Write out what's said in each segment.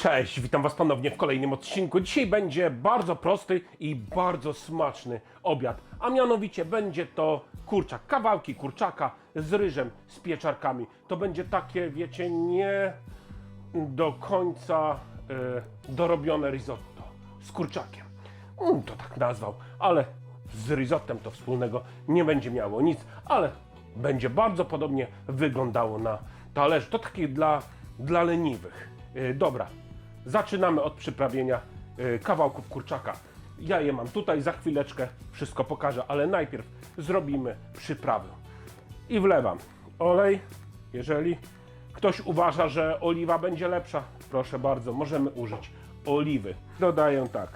Cześć, witam Was ponownie w kolejnym odcinku. Dzisiaj będzie bardzo prosty i bardzo smaczny obiad, a mianowicie będzie to kurczak, kawałki kurczaka z ryżem, z pieczarkami. To będzie takie, wiecie, nie do końca e, dorobione risotto z kurczakiem. Mm, to tak nazwał, ale z risottem to wspólnego nie będzie miało nic, ale będzie bardzo podobnie wyglądało na talerzu. To takie dla, dla leniwych. E, dobra, zaczynamy od przyprawienia e, kawałków kurczaka. Ja je mam tutaj, za chwileczkę wszystko pokażę, ale najpierw zrobimy przyprawę. I wlewam olej, jeżeli ktoś uważa, że oliwa będzie lepsza, proszę bardzo, możemy użyć oliwy. Dodaję tak,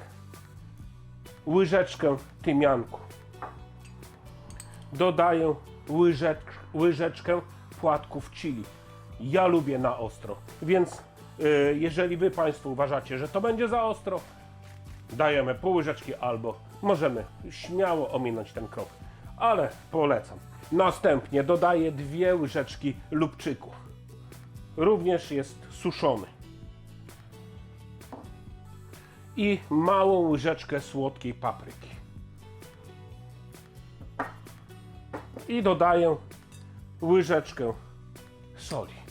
łyżeczkę tymianku. Dodaję łyżeczkę płatków chili. Ja lubię na ostro, więc y, jeżeli Wy Państwo uważacie, że to będzie za ostro, dajemy pół łyżeczki albo możemy śmiało ominąć ten krok, ale polecam. Następnie dodaję dwie łyżeczki lubczyku. Również jest suszony. I małą łyżeczkę słodkiej papryki. I dodaję łyżeczkę soli.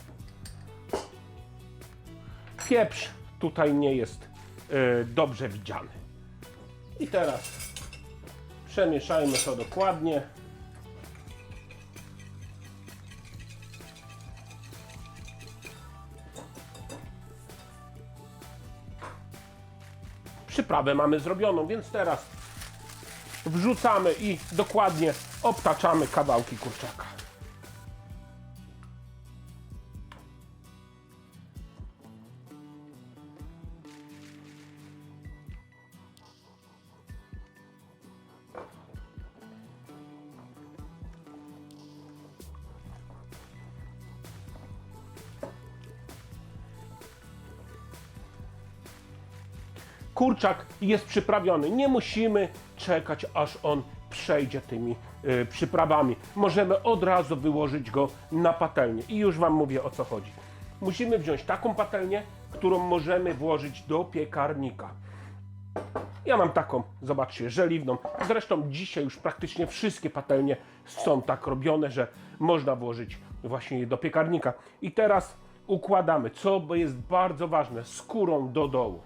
Pieprz tutaj nie jest e, dobrze widziany. I teraz przemieszajmy to dokładnie. Przyprawę mamy zrobioną, więc teraz wrzucamy i dokładnie obtaczamy kawałki kurczaka. Kurczak jest przyprawiony. Nie musimy czekać, aż on przejdzie tymi y, przyprawami. Możemy od razu wyłożyć go na patelnię. I już Wam mówię o co chodzi. Musimy wziąć taką patelnię, którą możemy włożyć do piekarnika. Ja mam taką, zobaczcie, żeliwną. Zresztą dzisiaj już praktycznie wszystkie patelnie są tak robione, że można włożyć właśnie je do piekarnika. I teraz układamy, co jest bardzo ważne, skórą do dołu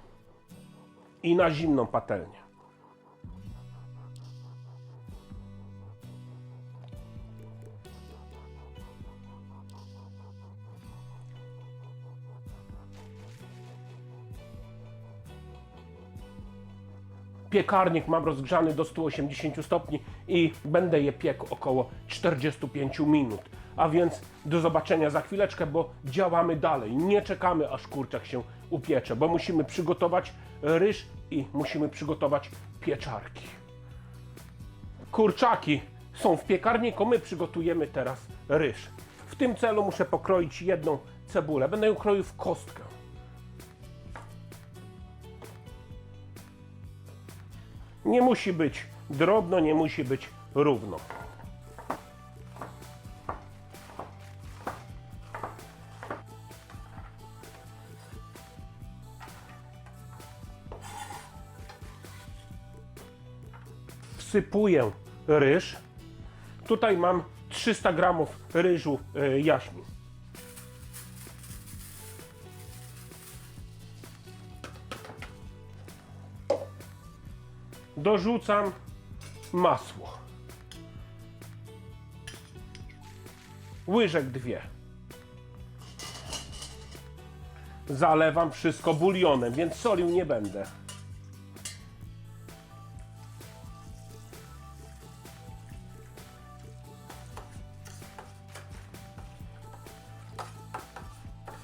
i na zimną patelnię. Piekarnik mam rozgrzany do 180 stopni i będę je piekł około 45 minut. A więc do zobaczenia za chwileczkę, bo działamy dalej. Nie czekamy aż kurczak się upiecze, bo musimy przygotować ryż i musimy przygotować pieczarki. Kurczaki są w piekarniku, my przygotujemy teraz ryż. W tym celu muszę pokroić jedną cebulę. Będę ją kroił w kostkę. Nie musi być drobno, nie musi być równo. Wsypuję ryż. Tutaj mam 300 gramów ryżu e, jaśmin. dorzucam masło. Łyżek dwie. Zalewam wszystko bulionem, więc solił nie będę.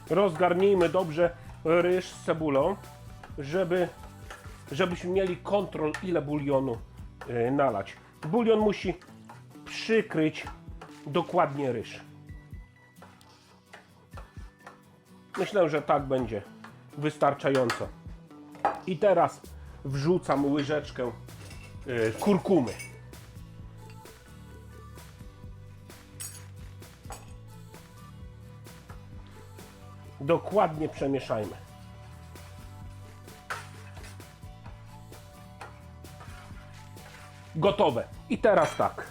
Rozgarnijmy dobrze ryż z cebulą, żeby żebyśmy mieli kontrol, ile bulionu y, nalać. Bulion musi przykryć dokładnie ryż. Myślę, że tak będzie wystarczająco. I teraz wrzucam łyżeczkę y, kurkumy. dokładnie przemieszajmy. Gotowe. I teraz tak.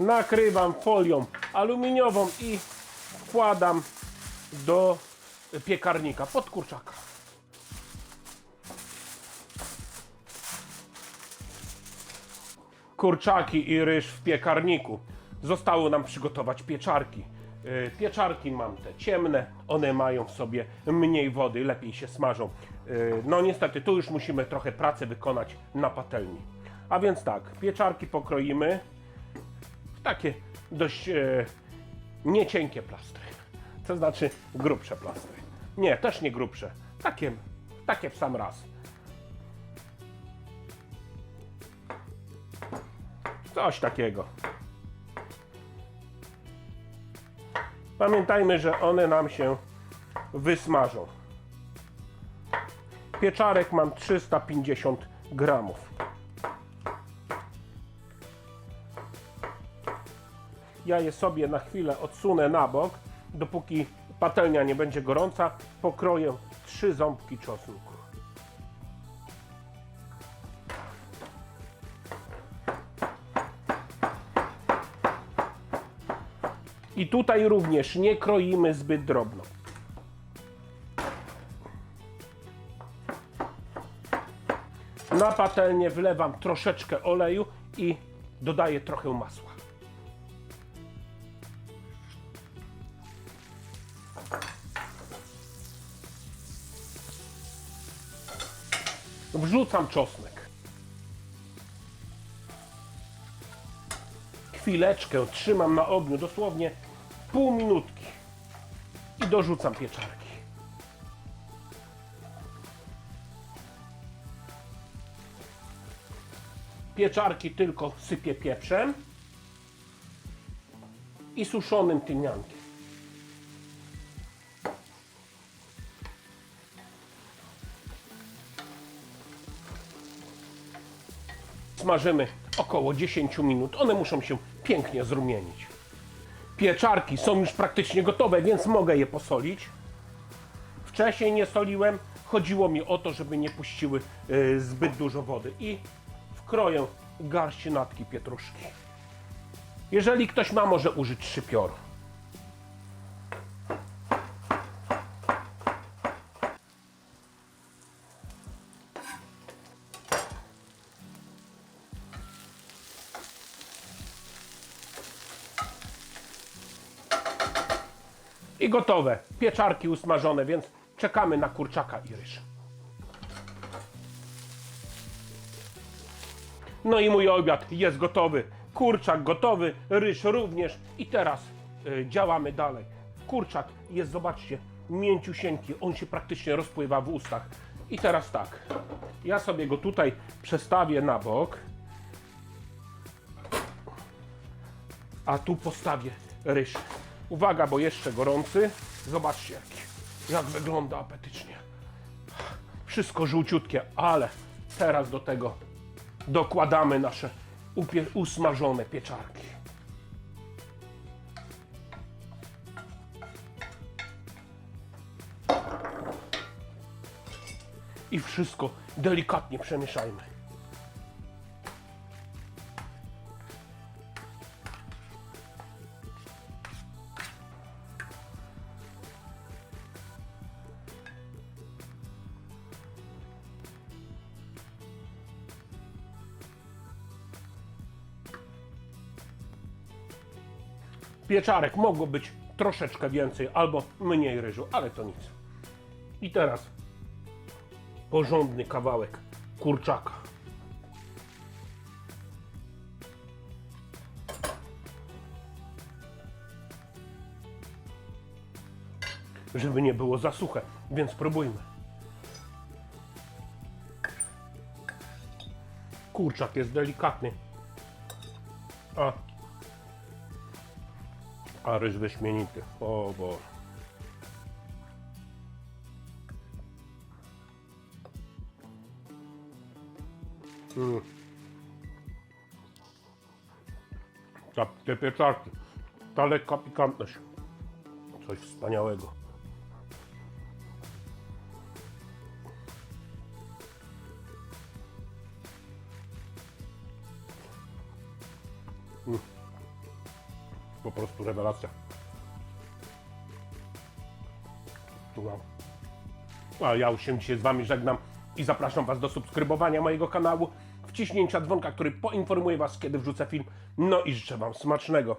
Nakrywam folią aluminiową i wkładam do piekarnika pod kurczaka. Kurczaki i ryż w piekarniku. Zostało nam przygotować pieczarki. Yy, Pieczarki mam te ciemne, one mają w sobie mniej wody, lepiej się smażą. Yy, No niestety, tu już musimy trochę pracy wykonać na patelni. A więc tak, pieczarki pokroimy w takie dość e, niecienkie plastry. To znaczy grubsze plastry. Nie, też nie grubsze. Takie, takie w sam raz. Coś takiego. Pamiętajmy, że one nam się wysmażą. Pieczarek mam 350 gramów. Ja je sobie na chwilę odsunę na bok, dopóki patelnia nie będzie gorąca, pokroję trzy ząbki czosnku. I tutaj również nie kroimy zbyt drobno. Na patelnię wlewam troszeczkę oleju i dodaję trochę masła. Wrzucam czosnek. Chwileczkę trzymam na ogniu, dosłownie pół minutki. I dorzucam pieczarki. Pieczarki tylko sypię pieprzem i suszonym tymiankiem. Smażymy około 10 minut. One muszą się pięknie zrumienić. Pieczarki są już praktycznie gotowe, więc mogę je posolić. Wcześniej nie soliłem. Chodziło mi o to, żeby nie puściły y, zbyt dużo wody. I wkroję garść natki pietruszki. Jeżeli ktoś ma, może użyć szczypioru. I gotowe. Pieczarki usmażone, więc czekamy na kurczaka i ryż. No i mój obiad jest gotowy. Kurczak gotowy, ryż również. I teraz y, działamy dalej. Kurczak jest, zobaczcie, mięciusieńki. On się praktycznie rozpływa w ustach. I teraz tak. Ja sobie go tutaj przestawię na bok. A tu postawię ryż. Uwaga, bo jeszcze gorący. Zobaczcie, jak, wygląda apetycznie. Wszystko żółciutkie, ale teraz do tego dokładamy nasze usmażone pieczarki. I wszystko delikatnie przemieszajmy. Pieczarek mogło być troszeczkę więcej albo mniej ryżu, ale to nic. I teraz porządny kawałek kurczaka. Żeby nie było za suche, więc spróbujmy. Kurczak jest delikatny. A a ryż wyśmienity. O bo. Mm. Ta, te pieczarki. Ta lekka pikantność. Coś wspaniałego. Prostu rewelacja. Wow. A ja już się dzisiaj z Wami żegnam i zapraszam Was do subskrybowania mojego kanału, wciśnięcia dzwonka, który poinformuje Was, kiedy wrzucę film. No i życzę Wam smacznego.